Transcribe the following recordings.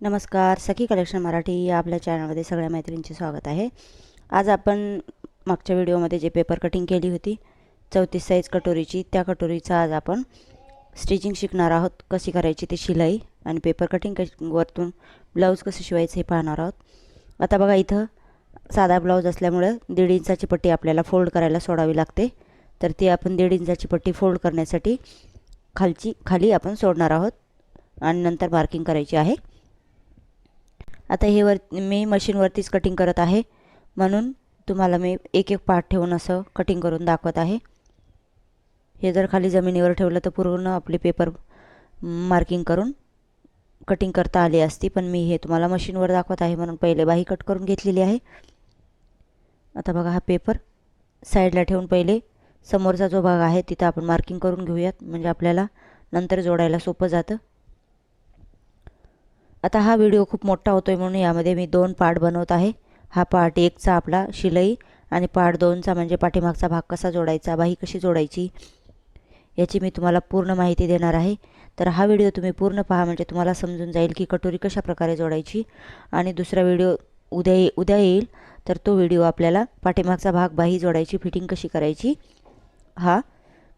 नमस्कार सखी कलेक्शन मराठी या आपल्या चॅनलमध्ये सगळ्या मैत्रिणींचे स्वागत आहे. आज आपण मागच्या व्हिडिओमध्ये जे पेपर कटिंग केली होती चौतीस साईज कटोरीची त्या कटोरीचा आज आपण स्टिचिंग शिकणार आहोत कशी करायची ती शिलाई आणि पेपर कटिंग वरतून ब्लाऊज कसं शिवायचं हे पाहणार आहोत. आता बघा इथं साधा ब्लाऊज असल्यामुळं दीड इंचाची पट्टी आपल्याला फोल्ड करायला सोडावी लागते. तर ती आपण दीड इंचाची पट्टी फोल्ड करण्यासाठी खालची खाली आपण सोडणार आहोत आणि नंतर मार्किंग करायची आहे. आता हे वर मी मशीनवरतीच कटिंग करत आहे. म्हणून तुम्हाला मी एक एक पार्ट ठेवून असं कटिंग करून दाखवत आहे. हे जर खाली जमिनीवर ठेवलं तर पूर्ण आपले पेपर मार्किंग करून कटिंग करता आली असती. पण मी हे तुम्हाला मशीनवर दाखवत आहे म्हणून पहिले बाही कट करून घेतलेली आहे. आता बघा हा पेपर साईडला ठेवून पहिले समोरचा जो भाग आहे तिथं आपण मार्किंग करून घेऊयात. म्हणजे आपल्याला नंतर जोडायला सोपं जातं. आता हा व्हिडिओ खूप मोठा होतो आहे म्हणून यामध्ये मी दोन पार्ट बनवत आहे. हा पार्ट एकचा आपला शिलाई आणि पार्ट दोनचा म्हणजे पाठीमागचा भाग कसा जोडायचा बाही कशी जोडायची याची मी तुम्हाला पूर्ण माहिती देणार आहे. तर हा व्हिडिओ तुम्ही पूर्ण पहा म्हणजे तुम्हाला समजून जाईल की कटोरी कशा प्रकारे जोडायची. आणि दुसरा व्हिडिओ उद्या ये उद्या येईल तर तो व्हिडिओ आपल्याला पाठीमागचा भाग बाही जोडायची फिटिंग कशी करायची हा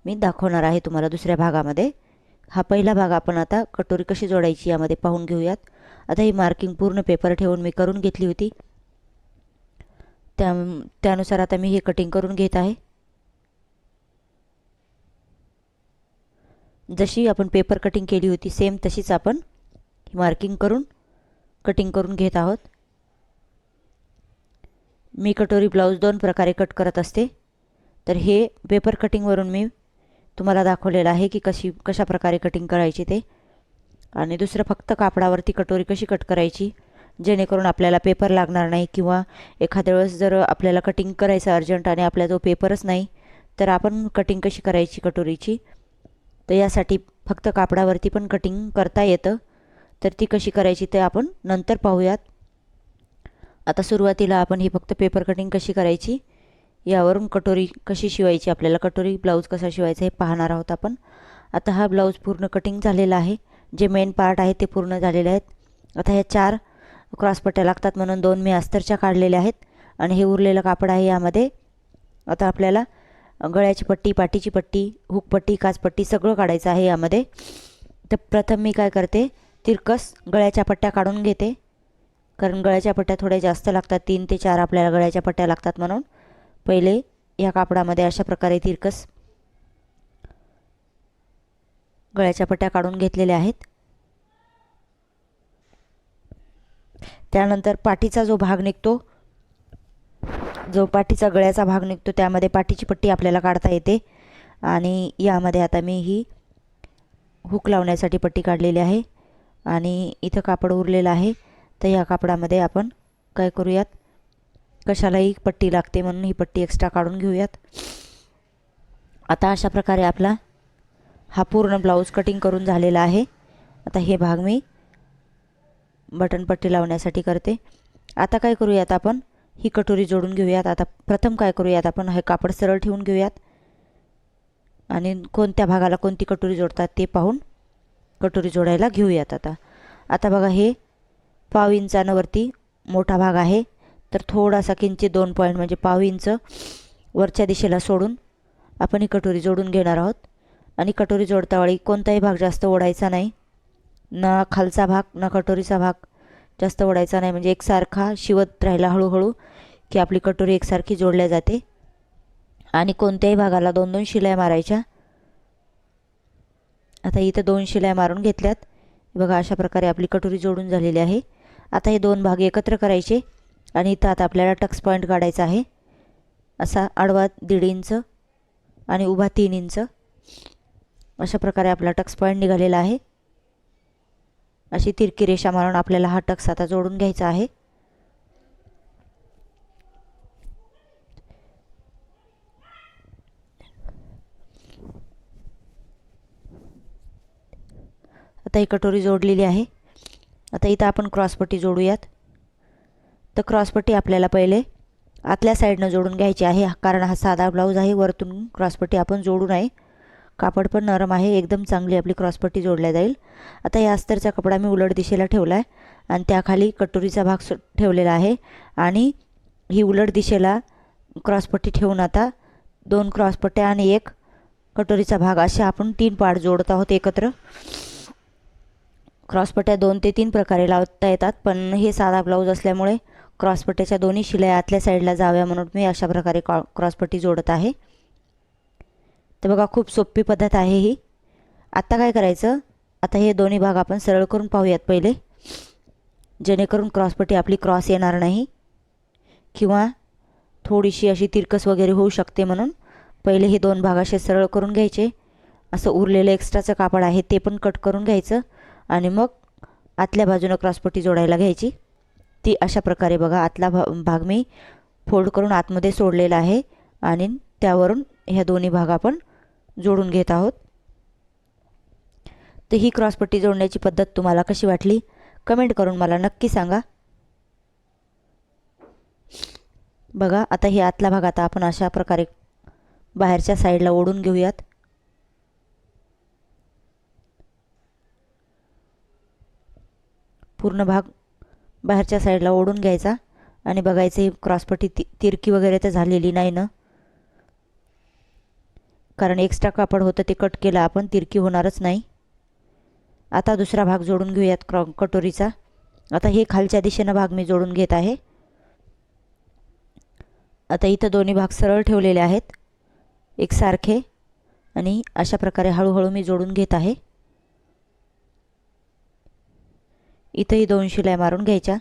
मी दाखवणार आहे तुम्हाला दुसऱ्या भागामध्ये. हा पहिला भाग आपण आता कटोरी कशी जोडायची यामध्ये पाहून घेऊयात. आता ही मार्किंग पूर्ण पेपर ठेवून मी करून घेतली होती. त्या त्यानुसार आता मी हे कटिंग करून घेत आहे. जशी आपण पेपर कटिंग केली होती सेम तशीच आपण मार्किंग करून कटिंग करून घेत आहोत. मी कटोरी ब्लाऊज दोन प्रकारे कट करत असते. तर हे पेपर कटिंगवरून मी तुम्हाला दाखवलेलं आहे की कशी कशा प्रकारे कटिंग करायची ते. आणि दुसरं फक्त कापडावरती कटोरी कशी कट करायची जेणेकरून आपल्याला पेपर लागणार नाही किंवा एखाद्या वेळेस जर आपल्याला कटिंग करायचं अर्जंट आणि आपल्याजवळ जो पेपरच नाही तर आपण कटिंग कशी करायची कटोरीची? तर यासाठी फक्त कापडावरती पण कटिंग करता येतं. तर ती कशी करायची ते आपण नंतर पाहूयात. आता सुरुवातीला आपण ही फक्त पेपर कटिंग कशी करायची यावरून कटोरी कशी शिवायची? आपल्याला कटोरी ब्लाऊज कसा शिवायचा हे पाहणार आहोत आपण. आता हा ब्लाऊज पूर्ण कटिंग झालेला आहे. जे मेन पार्ट आहे ते पूर्ण झालेले आहेत. आता ह्या चार क्रॉसपट्ट्या लागतात म्हणून दोन मी अस्तरच्या काढलेल्या आहेत आणि हे उरलेलं कापड आहे यामध्ये. आता आपल्याला गळ्याची पट्टी पाठीची पट्टी हुकपट्टी काचपट्टी सगळं काढायचं आहे यामध्ये. तर प्रथम मी काय करते? तिरकस गळ्याच्या पट्ट्या काढून घेते. कारण गळ्याच्या पट्ट्या थोड्या जास्त लागतात. तीन ते चार आपल्याला गळ्याच्या पट्ट्या लागतात म्हणून. पहिले या कापडामध्ये अशा प्रकारे तिरकस गळ्याच्या पट्ट्या काढून घेतलेल्या आहेत. त्यानंतर पाठीचा जो भाग निघतो जो पाठीचा गळ्याचा भाग निघतो त्यामध्ये पाठीची पट्टी आपल्याला काढता येते. आणि यामध्ये आता मी ही हुक लावण्यासाठी पट्टी काढलेली आहे. आणि इथं कापड उरलेलं आहे. तर या कापडामध्ये आपण काय करूयात? कशालाही पट्टी लागते म्हणून ही पट्टी एक्स्ट्रा काढून घेऊयात. आता अशा प्रकारे आपला हा पूर्ण ब्लाऊज कटिंग करून झालेला आहे. आता हे भाग मी बटन पट्टी लावण्यासाठी करते. आता काय करूयात आपण? ही कटोरी जोडून घेऊयात. आता प्रथम काय करूयात आपण? हे कापड सरळ ठेवून घेऊयात. आणि कोणत्या भागाला कोणती कटोरी जोडतात ते पाहून कटोरी जोडायला घेऊयात आता. आता बघा हे पाव इंचानं मोठा भाग आहे. तर थोडासा किंचित दोन पॉईंट म्हणजे पाव इंच वरच्या दिशेला सोडून आपण ही कटोरी जोडून घेणार आहोत. आणि कटोरी जोडतावेळी कोणताही भाग जास्त ओढायचा नाही. ना खालचा भाग ना कटोरीचा भाग जास्त ओढायचा नाही. म्हणजे एकसारखा शिवत राहिला हळूहळू की आपली कटोरी एकसारखी जोडल्या जाते. आणि कोणत्याही भागाला दोन दोन शिलाई मारायच्या. आता इथं दोन शिलाई मारून घेतल्यात. बघा अशा प्रकारे आपली कटोरी जोडून झालेली आहे. आता हे दोन भाग एकत्र करायचे. आणि इथं आता आपल्याला टक्स पॉईंट काढायचा आहे. असा आडवा दीड इंच आणि उभा तीन इंच अशा प्रकारे आपला टक्स पॉईंट निघालेला आहे. अशी तिरकी रेषा मारून आपल्याला हा टक्स आता जोडून घ्यायचा आहे. आता ही कटोरी जोडलेली आहे. आता इथं आपण क्रॉसपट्टी जोडूयात. तर क्रॉसपट्टी आपल्याला पहिले आतल्या साईडनं जोडून घ्यायची आहे कारण हा साधा ब्लाऊज आहे वरतून क्रॉसपट्टी आपण जोडून आहे कापड पण नरम आहे एकदम चांगली आपली क्रॉसपट्टी जोडल्या जाईल. आता या अस्तरचा कपडा मी उलट दिशेला ठेवला आहे आणि त्याखाली कटोरीचा भाग ठेवलेला आहे आणि ही उलट दिशेला क्रॉसपट्टी ठेवून आता दोन क्रॉसपट्ट्या आणि एक कटोरीचा भाग असे आपण तीन पार्ट जोडत आहोत एकत्र. क्रॉसपट्ट्या दोन ते तीन प्रकारे लावता येतात पण हे साधा ब्लाऊज असल्यामुळे क्रॉसपट्टीच्या दोन्ही शिलाई आतल्या साईडला जाव्या म्हणून मी अशा प्रकारे क्रॉ क्रॉसपट्टी जोडत आहे. तर बघा खूप सोपी पद्धत आहे ही. आत्ता काय करायचं? आता हे दोन्ही भाग आपण सरळ करून पाहूयात पहिले. जेणेकरून क्रॉसपट्टी आपली क्रॉस येणार नाही किंवा थोडीशी अशी तिरकस वगैरे होऊ शकते म्हणून पहिले हे दोन भाग असे सरळ करून घ्यायचे. असं उरलेलं एक्स्ट्राचं कापड आहे ते पण कट करून घ्यायचं आणि मग आतल्या बाजूनं क्रॉसपट्टी जोडायला घ्यायची. ती अशा प्रकारे बघा आतला भा भाग मी फोल्ड करून आतमध्ये सोडलेला आहे आणि त्यावरून ह्या दोन्ही भाग आपण जोडून घेत आहोत. तर ही क्रॉसपट्टी जोडण्याची पद्धत तुम्हाला कशी वाटली? कमेंट करून मला नक्की सांगा. बघा आता हे आतला भाग आता आपण अशा प्रकारे बाहेरच्या साईडला ओढून घेऊयात. पूर्ण भाग बाहेरच्या साईडला ओढून घ्यायचा. आणि बघायचं ही क्रॉसपट्टी ति तिरकी वगैरे तर झालेली नाही ना? कारण एक्स्ट्रा कापड होतं ते कट केलं आपण तिरकी होणारच नाही. आता दुसरा भाग जोडून घेऊयात क्रॉ कटोरीचा. आता हे खालच्या दिशेनं भाग मी जोडून घेत आहे. आता इथं दोन्ही भाग सरळ ठेवलेले आहेत. एकसारखे. आणि अशा प्रकारे हळूहळू मी जोडून घेत आहे. इथंही दोन शिलाई मारून घ्यायच्या.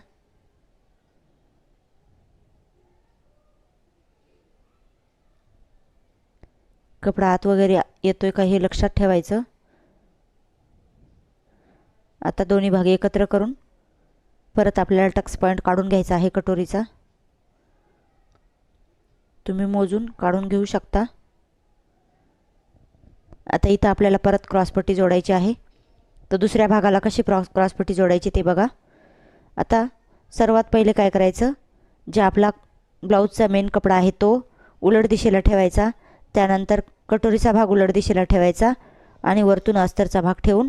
कपडा आत वगैरे येतोय का हे लक्षात ठेवायचं. आता दोन्ही भाग एकत्र करून परत आपल्याला टक्स पॉईंट काढून घ्यायचा आहे कटोरीचा. तुम्ही मोजून काढून घेऊ शकता. आता इथं आपल्याला परत क्रॉसपट्टी जोडायची आहे. तर दुसऱ्या भागाला कशी क्रॉस क्रॉसपट्टी जोडायची ते बघा. आता सर्वात पहिले काय करायचं? जे आपला ब्लाऊजचा मेन कपडा आहे तो उलट दिशेला ठेवायचा. त्यानंतर कटोरीचा भाग उलट दिशेला ठेवायचा आणि वरतून अस्तरचा भाग ठेवून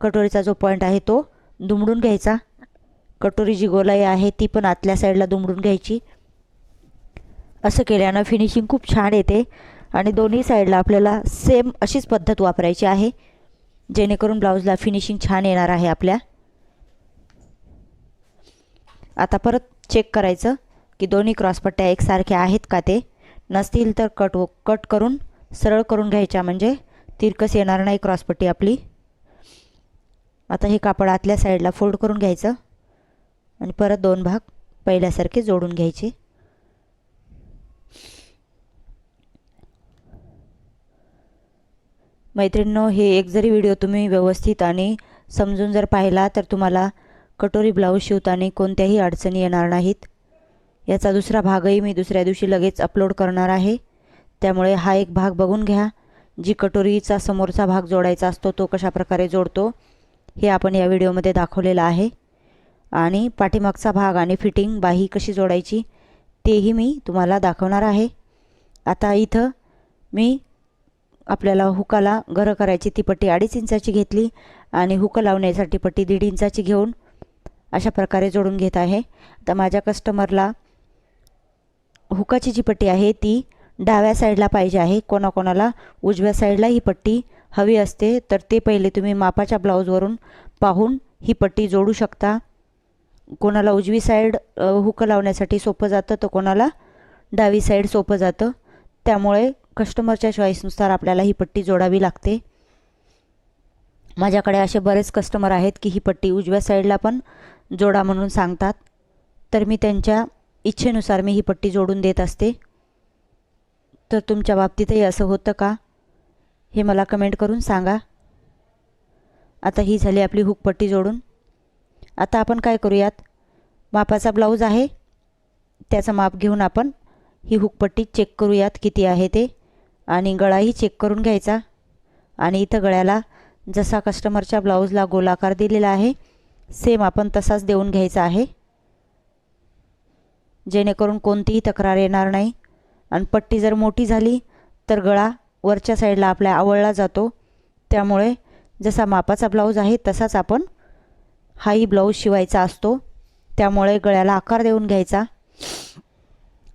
कटोरीचा जो पॉईंट आहे तो दुमडून घ्यायचा. कटोरी जी गोलाई आहे ती पण आतल्या साईडला दुमडून घ्यायची. असं केल्यानं फिनिशिंग खूप छान येते आणि दोन्ही साईडला आपल्याला सेम अशीच पद्धत वापरायची आहे. जेणेकरून ब्लाऊजला फिनिशिंग छान येणार आहे आपल्या. आता परत चेक करायचं की दोन्ही क्रॉसपट्ट्या एकसारख्या आहेत का ते. नसतील तर कट व कट करून सरळ करून घ्यायच्या म्हणजे तिरकस येणार नाही क्रॉसपट्टी आपली. आता हे कापड आतल्या साईडला फोल्ड करून घ्यायचं. आणि परत दोन भाग पहिल्यासारखे जोडून घ्यायचे. मैत्रिणींनो हे एक जरी व्हिडिओ तुम्ही व्यवस्थित आणि समजून जर पाहिला तर तुम्हाला कटोरी ब्लाऊज शिवताना कोणत्याही अडचणी येणार नाहीत. याचा दुसरा भागही मी दुसऱ्या दिवशी लगेच अपलोड करणार आहे. त्यामुळे हा एक भाग बघून घ्या. जी कटोरीचा समोरचा भाग जोडायचा असतो तो कशा प्रकारे जोडतो हे आपण या व्हिडिओमध्ये दाखवलेलं आहे. आणि पाठीमागचा भाग आणि फिटिंग बाही कशी जोडायची तेही मी तुम्हाला दाखवणार आहे. आता इथं मी आपल्याला हुकाला घरं करायची ती पट्टी अडीच इंचाची घेतली आणि हुक लावण्यासाठी पट्टी दीड इंचाची घेऊन अशा प्रकारे जोडून घेत आहे. तर माझ्या कस्टमरला हुकाची जी पट्टी आहे ती डाव्या साईडला पाहिजे आहे. कोणाकोणाला उजव्या साईडला ही पट्टी हवी असते तर ते पहिले तुम्ही मापाच्या ब्लाऊजवरून पाहून ही पट्टी जोडू शकता. कोणाला उजवी साईड हुकं लावण्यासाठी सोपं जातं तर कोणाला डावी साईड सोपं जातं. त्यामुळे कस्टमरच्या चॉईसनुसार आपल्याला ही पट्टी जोडावी लागते. माझ्याकडे असे बरेच कस्टमर आहेत की ही पट्टी उजव्या साईडला पण जोडा म्हणून सांगतात. तर मी त्यांच्या इच्छेनुसार मी ही पट्टी जोडून देत असते. तर तुमच्या बाबतीतही असं होतं का? हे मला कमेंट करून सांगा. आता ही झाली आपली हुकपट्टी जोडून. आता आपण काय करूयात? मापाचा ब्लाऊज आहे. त्याचं माप घेऊन आपण ही हुकपट्टी चेक करूयात किती आहे ते. आणि गळाही चेक करून घ्यायचा. आणि इथं गळ्याला जसा कस्टमरच्या ब्लाऊजला गोलाकार दिलेला आहे सेम आपण तसाच देऊन घ्यायचा आहे. जेणेकरून कोणतीही तक्रार येणार नाही. आणि पट्टी जर मोठी झाली तर गळा वरच्या साईडला आपल्या आवळला जातो. त्यामुळे जसा मापाचा ब्लाऊज आहे तसाच आपण हाही ब्लाऊज शिवायचा असतो. त्यामुळे गळ्याला आकार देऊन घ्यायचा.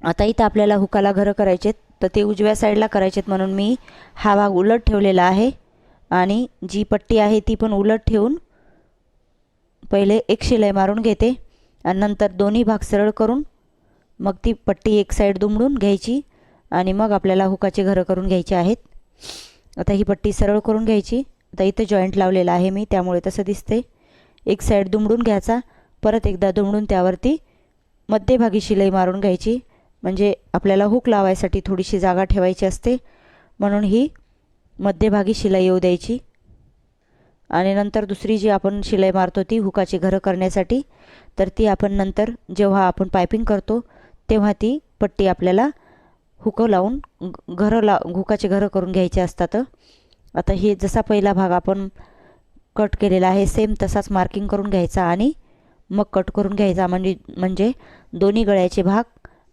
आता इथं आपल्याला हुकाला घरं करायचेत. तर ते उजव्या साईडला करायचेत म्हणून मी हा भाग उलट ठेवलेला आहे. आणि जी पट्टी आहे ती पण उलट ठेवून पहिले एक शिलाई मारून घेते आणि नंतर दोन्ही भाग सरळ करून मग ती पट्टी एक साईड दुमडून घ्यायची आणि मग आपल्याला हुकाचे घरं करून घ्यायचे आहेत. आता ही पट्टी सरळ करून घ्यायची. आता इथं जॉईंट लावलेला आहे मी त्यामुळे तसं दिसते एक साईड दुमडून घ्यायचा परत एकदा दुमडून त्यावरती मध्यभागी शिलाई मारून घ्यायची. म्हणजे आपल्याला हुक लावायसाठी थोडीशी जागा ठेवायची असते. म्हणून ही मध्यभागी शिलाई येऊ द्यायची. आणि नंतर दुसरी जी आपण शिलाई मारतो ती हुकाची घरं करण्यासाठी तर ती आपण नंतर जेव्हा आपण पायपिंग करतो तेव्हा ती पट्टी आपल्याला हुकं लावून घरं ला हुकाचे घरं करून घ्यायचे असतात. आता हे जसा पहिला भाग आपण कट केलेला आहे सेम तसाच मार्किंग करून घ्यायचा आणि मग कट करून घ्यायचा. म्हणजे म्हणजे दोन्ही गळ्याचे भाग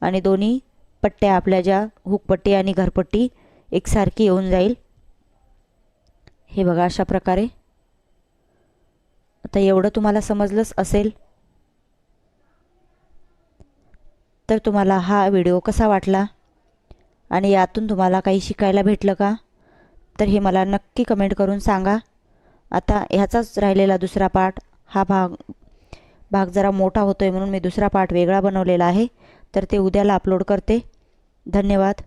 आणि दोन्ही पट्ट्या आपल्या ज्या हुकपट्टी आणि घरपट्टी एकसारखी येऊन जाईल. हे बघा अशा प्रकारे. आता एवढं तुम्हाला समजलंच असेल. तर तुम्हाला हा व्हिडिओ कसा वाटला? आणि यातून तुम्हाला काही शिकायला भेटलं का? तर हे मला नक्की कमेंट करून सांगा. आता ह्याचाच राहिलेला दुसरा पार्ट हा भाग भाग जरा मोठा होतो आहे म्हणून मी दुसरा पार्ट वेगळा बनवलेला आहे. तर ते उद्याला अपलोड करते. धन्यवाद.